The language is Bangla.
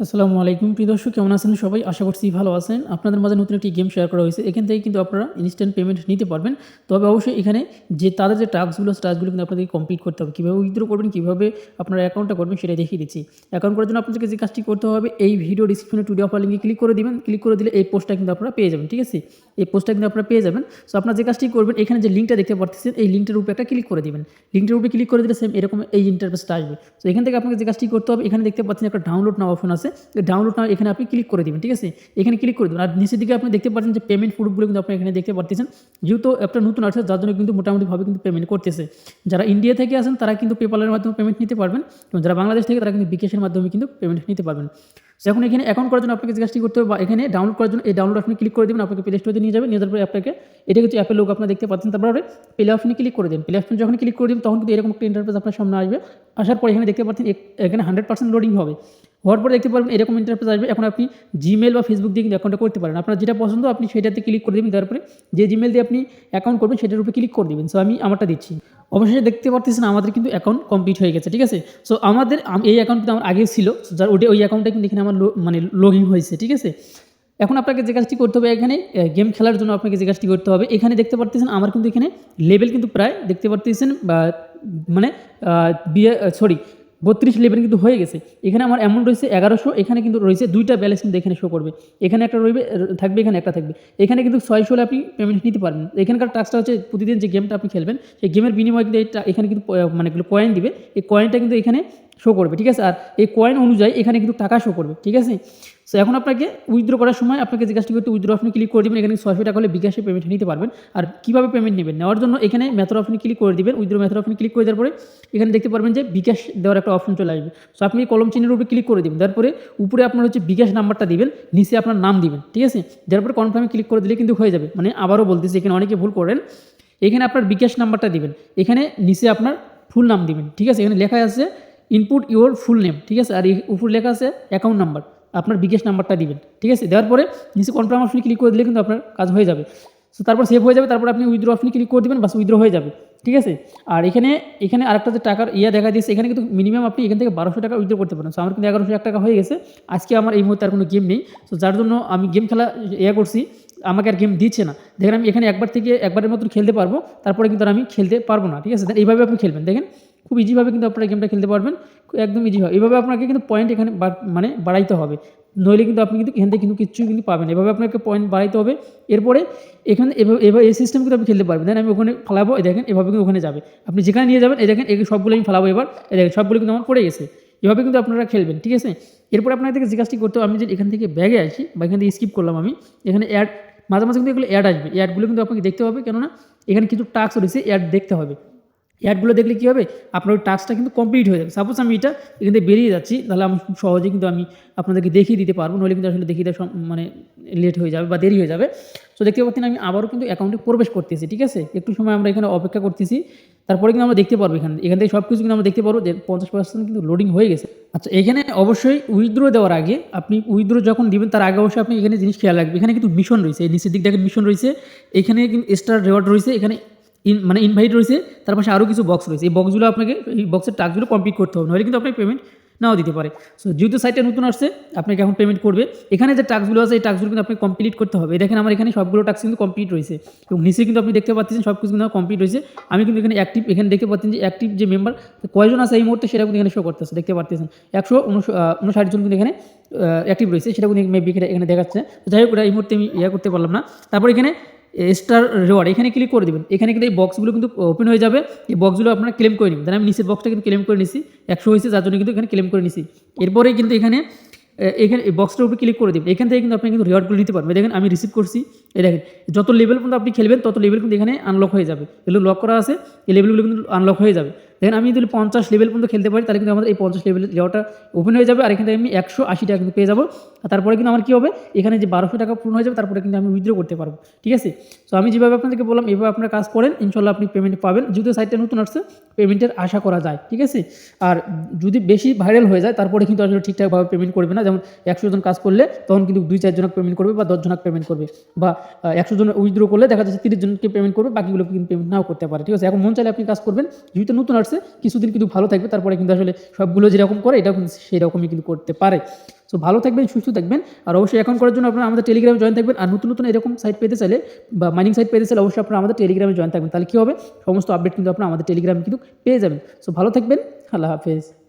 আসসালামু আলাইকুম। প্রিয় দর্শক, কেমন আছেন সবাই? আশা করছি ভালো আছেন। আপনাদের মাঝে নতুন একটি গেম শেয়ার করা হয়েছে। এখান থেকে কিন্তু আপনারা ইনস্ট্যান্ট পেমেন্ট নিতে পারবেন। তবে অবশ্যই এখানে যে তাদের যে টাস্কগুলো টাস্কগুলো কিন্তু আপনাদেরকে কমপ্লিট করতে হবে। কীভাবে উইথড্র করবেন, কীভাবে আপনার অ্যাকাউন্টটা করবেন সেটা দেখিয়ে দিচ্ছি। অ্যাকাউন্ট করার জন্য আপনাদেরকে যে কাজটি করতে হবে, এই ভিডিও ডিসক্রিপশনে টুডে অফার লিঙ্কে ক্লিক করে দিবেন। ক্লিক করে দিলে এই পোস্টটা কিন্তু আপনারা পেয়ে যাবেন, ঠিক আছে? এই পোস্টটা কিন্তু আপনারা পেয়ে যাবেন। সো আপনারা যে কাজটি করবেন, এখানে যে লিঙ্কটা দেখতে পাচ্ছেন এই লিঙ্কটার উপরে একটা ক্লিক করে দিবেন। লিঙ্কটার উপরে ক্লিক করে দিলে সেম এরকম এই ইন্টারফেসটা আসবে। তো এখান থেকে আপনাকে যে কাজটি করতে হবে, এখানে দেখতে পাচ্ছেন একটা ডাউনলোড নাও অপশন আছে। ডাউনলোড নাও এখানে আপনি ক্লিক করে দিবেন, ঠিক আছে? এখানে ক্লিক করে দেবেন। আর নিচের দিকে আপনি দেখতে পাচ্ছেন যে পেমেন্ট প্রুফগুলো কিন্তু আপনি এখানে দেখতে পাচ্ছেন যেহেতু একটা নতুন আসছে যার জন্য কিন্তু মোটামুটিভাবে কিন্তু পেমেন্ট করতেছে। যারা ইন্ডিয়া থেকে আসেন, তারা কিন্তু পেপালের মাধ্যমে পেমেন্ট নিতে পারবেন। এবং যারা বাংলাদেশ থেকে, তারা কিন্তু বিকাশের মাধ্যমে কিন্তু পেমেন্ট নিতে পারবেন। এখন এখানে অ্যাকাউন্ট করার জন্য আপনাকে কাজটি করতে হবে, বা এখানে ডাউনলোড করার জন্য এই ডাউনলোড অপশনে ক্লিক করে দেবেন, আপনাকে প্লে স্টোরে নিয়ে যাবেন নিয়ে যাওয়ার পরে আপনাকে, এটা কিন্তু অ্যাপের লোক আপনার দেখতে পাচ্ছেন। তারপরে প্লে অপশনে ক্লিক করে দেন প্লে অপশনে যখন ক্লিক করে দেবেন, তখন কিন্তু এরকম একটা ইন্টারফেস আপনার সামনে আসবে। আসার পর এখানে দেখতে পাচ্ছেন এখানে হান্ড্রেড পার্সেন্ট লোডিং হবে। হওয়ার পরে দেখতে পারবেন এরকম ইন্টারফেস আসবে। এখন আপনি জিমেল বা ফেসবুক দিয়ে কিন্তু অ্যাকাউন্টটা করতে পারেন। আপনার যেটা পছন্দ, আপনি সেটাতে ক্লিক করে দেবেন। তারপরে যে জিমেল দিয়ে আপনি অ্যাকাউন্ট করবেন, সেটার উপরে ক্লিক করে দেবেন। সো আমি আমারটা দিচ্ছি। অবশেষে দেখতে পারতেছেন, আমাদের কিন্তু অ্যাকাউন্ট কমপ্লিট হয়ে গেছে, ঠিক আছে? সো আমাদের এই অ্যাকাউন্ট কিন্তু আমার আগে ছিল। যার ওটা, ওই অ্যাকাউন্টটা কিন্তু এখানে আমার মানে লগ ইন হয়েছে, ঠিক আছে? এখন আপনাকে যে কাজটি করতে হবে এখানে গেম খেলার জন্য আপনাকে যে কাজটি করতে হবে। এখানে দেখতে পারতেছেন, আমার কিন্তু এখানে লেভেল কিন্তু প্রায়, দেখতে পারতেছেন মানে বিয়ে সরি বত্রিশ লেভেল কিন্তু হয়ে গেছে। এখানে আমার এমন রয়েছে এগারোশো, এখানে কিন্তু রয়েছে দুইটা ব্যালেন্স কিন্তু এখানে শো করবে। এখানে একটা রইবে থাকবে, এখানে একটা থাকবে। এখানে কিন্তু ছয়শো হলে আপনি পেমেন্ট নিতে পারবেন। এখানকার টাস্কটা হচ্ছে প্রতিদিন যে গেমটা আপনি খেলবেন, সেই গেমের বিনিময়ে কিন্তু এখানে কিন্তু মানে কয়েন দিবে। এই কয়েনটা কিন্তু এখানে শো করবে, ঠিক আছে? আর এই কয়েন অনুযায়ী এখানে কিন্তু টাকা শো করবে, ঠিক আছে? সো এখন আপনাকে উইথড্র করার সময় আপনাকে কাজটি করতে উইথড্র আপনি ক্লিক করে দেবেন, এখানে ছয়শো টাকা হলে বিকাশে পেমেন্ট নিতে পারবেন। আর কীভাবে পেমেন্ট নেবেন? নেওয়ার জন্য এখানে মেথড আপনি ক্লিক করে দিবেন উইথড্র মেথড আপনি ক্লিক করে দেওয়ার পরে এখানে দেখতে পারবেন যে বিকাশ দেওয়ার একটা অপশন চলে আসবে। সো আপনি কলম চিহ্নের উপরে ক্লিক করে দেবেন তারপরে উপরে আপনার হচ্ছে বিকাশ নাম্বারটা দিবেন, নিচে আপনার নাম দিবেন, ঠিক আছে? দেওয়ার পরে কনফার্মে ক্লিক করে দিলে কিন্তু হয়ে যাবে। মানে আবারও বলতেছি, এখানে অনেকে ভুল করেন। এখানে আপনার বিকাশ নাম্বারটা দিবেন, এখানে নিচে আপনার ফুল নাম দিবেন, ঠিক আছে? এখানে লেখা আছে ইনপুট ইউর ফুল নেম ঠিক আছে? আর উপর লেখা আছে অ্যাকাউন্ট নাম্বার আপনার বিকাশ নাম্বারটা দিবেন, ঠিক আছে? দেওয়ার পরে নিচে কনফার্ম অপশনে ক্লিক করে দিলে কিন্তু আপনার কাজ হয়ে যাবে। সো তারপর সেভ হয়ে যাবে, তারপর আপনি উইথড্র অপশনে ক্লিক করে দেবেন, বাস উইথড্র হয়ে যাবে, ঠিক আছে? আর এখানে এখানে আরেকটা যে টাকার ইয়া দেখা দিয়েছে, এখানে কিন্তু মিনিমাম আপনি এখান থেকে বারোশো টাকা উইথড্র করতে পারেন। সো আমার কিন্তু এগারোশো এক টাকা হয়ে গেছে, আজকে আমার এই মুহূর্তে আর কোনো গেম নেই। সো যার জন্য আমি গেম খেলা ইয়া করছি, আমাকে আর গেম দিচ্ছে না। দেখেন আমি এখানে একবার থেকে একবারের মতন খেলতে পারব, তারপরে কিন্তু আমি খেলতে পারব না, ঠিক আছে? এইভাবে আপনি খেলবেন, দেখেন? খুব ইজিভাবে কিন্তু আপনারা গেমটা খেলতে পারবেন। একদম ইজিভাবে এভাবে আপনাকে কিন্তু পয়েন্ট এখানে মানে বাড়াইতে হবে। নইলে কিন্তু আপনি কিন্তু এখান থেকে কিন্তু কিচ্ছু কিন্তু পাবেন এভাবে আপনাকে পয়েন্ট বাড়াইতে হবে। এরপরে এখানে এভাবে এভাবে এই সিস্টেম কিন্তু আপনি খেলতে পারবেন। দেন আমি ওখানে ফেলাবো। এই দেখেন, এভাবে কিন্তু ওখানে যাবে। আপনি যেখানে নিয়ে যাবেন, এই দেখেন, এই সবগুলো আমি ফেলাবো এবার। এই দেখেন, সবগুলো কিন্তু আমার পড়ে গেছে। এভাবে কিন্তু আপনারা খেলবেন, ঠিক আছে? এরপর আপনাদেরকে কাজটি করতে হবে। আমি যে এখান থেকে ব্যাগে আসি বা এখান থেকে স্কিপ করলাম আমি, এখানে অ্যাড মাঝে মাঝে কিন্তু এগুলো অ্যাড আসবে। অ্যাডগুলো কিন্তু আপনাকে দেখতে হবে। কেননা এখানে কিছু টাস্ক রয়েছে অ্যাড দেখতে হবে। অ্যাডগুলো দেখলে কী হবে? আপনার ওই টাস্কটা কিন্তু কমপ্লিট হয়ে যাবে। সাপোজ আমি এটা এখান থেকে বেরিয়ে যাচ্ছি, তাহলে আমি খুব সহজে কিন্তু আমি আপনাদেরকে দেখিয়ে দিতে পারব, নইলে কিন্তু আসলে দেখিয়ে দেওয়া মানে লেট হয়ে যাবে বা দেরি হয়ে যাবে। সো দেখতে পাচ্ছেন আমি আবারও কিন্তু অ্যাকাউন্টে প্রবেশ করতেছি, ঠিক আছে? একটু সময় আমরা এখানে অপেক্ষা করতেছি। তারপরে কিন্তু আমরা দেখতে পারব এখানে। এখান থেকে সব কিছু কিন্তু আমরা দেখতে পারব যে পঞ্চাশ পার্সেন্ট কিন্তু লোডিং হয়ে গেছে। আচ্ছা এখানে অবশ্যই উইথড্র দেওয়ার আগে আপনি উইথড্র যখন দিবেন, তার আগে অবশ্যই আপনি এখানে জিনিস খেয়াল রাখবেন। এখানে কিন্তু মিশন রয়েছে নিচের দিক দেখেন মিশন রয়েছে। এখানে কিন্তু স্টার রেওয়ার্ড রয়েছে। এখানে ইন মানে ইনভাইট রয়েছে, তার পাশে আরও কিছু বক্স রয়েছে। এই বক্সগুলো আপনাকে, এই বক্সের টাস্কগুলো কমপ্লিট করতে হবে, নাহলে কিন্তু আপনাকে পেমেন্ট নাও দিতে পারে। সো যেহেতু সাইটটা নতুন আসছে, আপনাকে এখন পেমেন্ট করবে। এখানে যে টাস্কগুলো আছে, এই টাস্কগুলো কিন্তু আপনাকে কমপ্লিট করতে হবে। দেখেন আমার এখানে সবগুলো টাস্ক কিন্তু কমপ্লিট রয়েছে। এবং নিচে কিন্তু আপনি দেখতে পাচ্ছেন সব কিছু কিন্তু কমপ্লিট রয়েছে। আমি কিন্তু এখানে অ্যাক্টিভ এখানে দেখতে পাচ্ছেন যে অ্যাক্টিভ যে মেম্বার কয়জন আছে এই মুহূর্তে সেটা কিন্তু এখানে শো করতেছে, দেখতে পাচ্ছেন একশো উনষাট জন কিন্তু এখানে অ্যাক্টিভ রয়েছে, সেটা কিন্তু মেবি এখানে দেখাচ্ছে। যাই হোক এই মুহূর্তে আমি ইয়ে করতে পারলাম না। তারপর এখানে স্টার রেওয়ার্ড এখানে ক্লিক করে দেবেন। এখানে কিন্তু এই বক্সগুলো কিন্তু ওপেন হয়ে যাবে। এই বক্সগুলো আপনারা ক্লেম করে নেবেন। আমি নিচের বক্সটা কিন্তু ক্লেম করে নিছি। একশো হয়েছে, যার জন্য কিন্তু এখানে ক্লেম করে নিছি। এরপরে কিন্তু এখানে এখানে এই বক্সটার উপরে ক্লিক করে দেবেন। এখান থেকে কিন্তু আপনি কিন্তু রেওয়ার্ডগুলো নিতে পারবেন। দেখেন, আমি রিসিভ করছি। এই দেখেন, যত লেভেল পর্যন্ত আপনি খেলবেন, তত লেভেল কিন্তু এখানে আনলক হয়ে যাবে। এগুলো লক করা আছে, এই লেভেলগুলো কিন্তু আনলক হয়ে যাবে। দেখেন আমি যদি পঞ্চাশ লেভেল পর্যন্ত খেলতে পারি, তাহলে কিন্তু আমাদের এই পঞ্চাশ লেভেলের লেওয়াটা ওপেন হয়ে যাবে। আর এখান আমি একশো আশি টাকা কিন্তু পেয়ে যাব। তারপরে কিন্তু আমার কী হবে? এখানে যে বারোশো টাকা পূর্ণ হয়ে যাবে, তারপরে কিন্তু আমি উইথড্র করতে পারব। ঠিক আছে? তো আমি যেভাবে আপনাদেরকে বললাম, এভাবে আপনারা কাজ করেন, ইনশাল্লাহ আপনি পেমেন্ট পাবেন। যেহেতু সাইটটা নতুন আসছে পেমেন্টের আশা করা যায়। ঠিক আছে? আর যদি বেশি ভাইরাল হয়ে যায়, তারপরে কিন্তু আসলে ঠিকঠাকভাবে পেমেন্ট করবে না। যেমন একশো জন কাজ করলে, তখন কিন্তু দুই চারজনক পেমেন্ট করবে বা দশজনক পেমেন্ট করবে। বা একশো জন উইথড্র করলে দেখা যাচ্ছে তিরিশ জনকে পেমেন্ট করবে বাকিগুলো কিন্তু পেমেন্ট নাও করতে পারে। ঠিক আছে? এখন মন চাইলে আপনি কাজ করবেন। যেহেতু নতুন পারছে, কিছুদিন কিন্তু ভালো থাকবে, তারপরে কিন্তু আসলে সবগুলো যেরকম করে, এটাও কিন্তু সেরকমই কিন্তু করতে পারে। সো ভালো থাকবেন, সুস্থ থাকবেন, আর অবশ্যই অ্যাকাউন্ট করার জন্য আপনারা আমাদের টেলিগ্রামে জয়েন থাকবেন, আর নতুন নতুন এরকম সাইট পেতে চাইলে বা মাইনিং সাইট পেতে চাইলে অবশ্যই আপনারা আমাদের টেলিগ্রামে জয়েন থাকবেন, তাহলে কী হবে? সমস্ত আপডেট কিন্তু আপনারা আমাদের টেলিগ্রামে কিন্তু পেয়ে যাবেন। সো ভালো থাকবেন, আল্লাহ হাফেজ।